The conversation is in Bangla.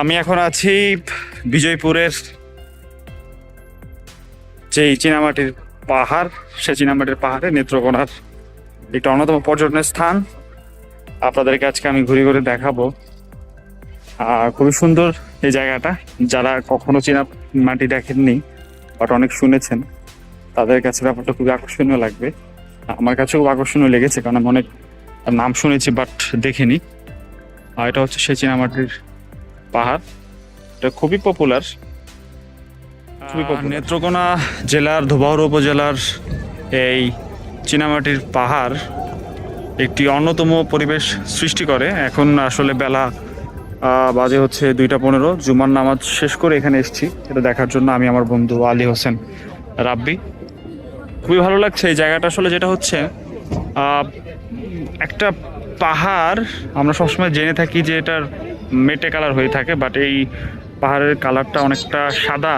আমি এখন আছি বিজয়পুরের যে চীনামাটির পাহাড় সে চীনামাটির পাহাড়ে নেত্রকোনার একটা অন্যতম পর্যটনের স্থান। আপনাদেরকে আজকে আমি ঘুরে ঘুরে দেখাবো। খুবই সুন্দর এই জায়গাটা। যারা কখনো চীনা মাটি দেখেননি বাট অনেক শুনেছেন, তাদের কাছে ব্যাপারটা খুবই আকর্ষণীয় লাগবে। আমার কাছে খুব আকর্ষণীয় লেগেছে, কারণ আমি অনেক নাম শুনেছি বাট দেখিনি। আর এটা হচ্ছে সেই চীনামাটির পাহাড়। এটা খুবই পপুলার। নেত্রকোনা জেলার ধোবাউড় উপজেলার এই চীনামাটির পাহাড় একটি অন্যতম পরিবেশ সৃষ্টি করে। এখন আসলে বেলা বাজে হচ্ছে দুইটা পনেরো। জুমার নামাজ শেষ করে এখানে এসেছি। এটা দেখার জন্য আমি আমার বন্ধু আলী হোসেন রাব্বি। খুবই ভালো লাগছে এই জায়গাটা আসলে যেটা হচ্ছে একটা পাহাড়, আমরা সবসময় জেনে থাকি যে এটার মেটে কালার হয়ে থাকে, বাট এই পাহাড়ের কালারটা অনেকটা সাদা।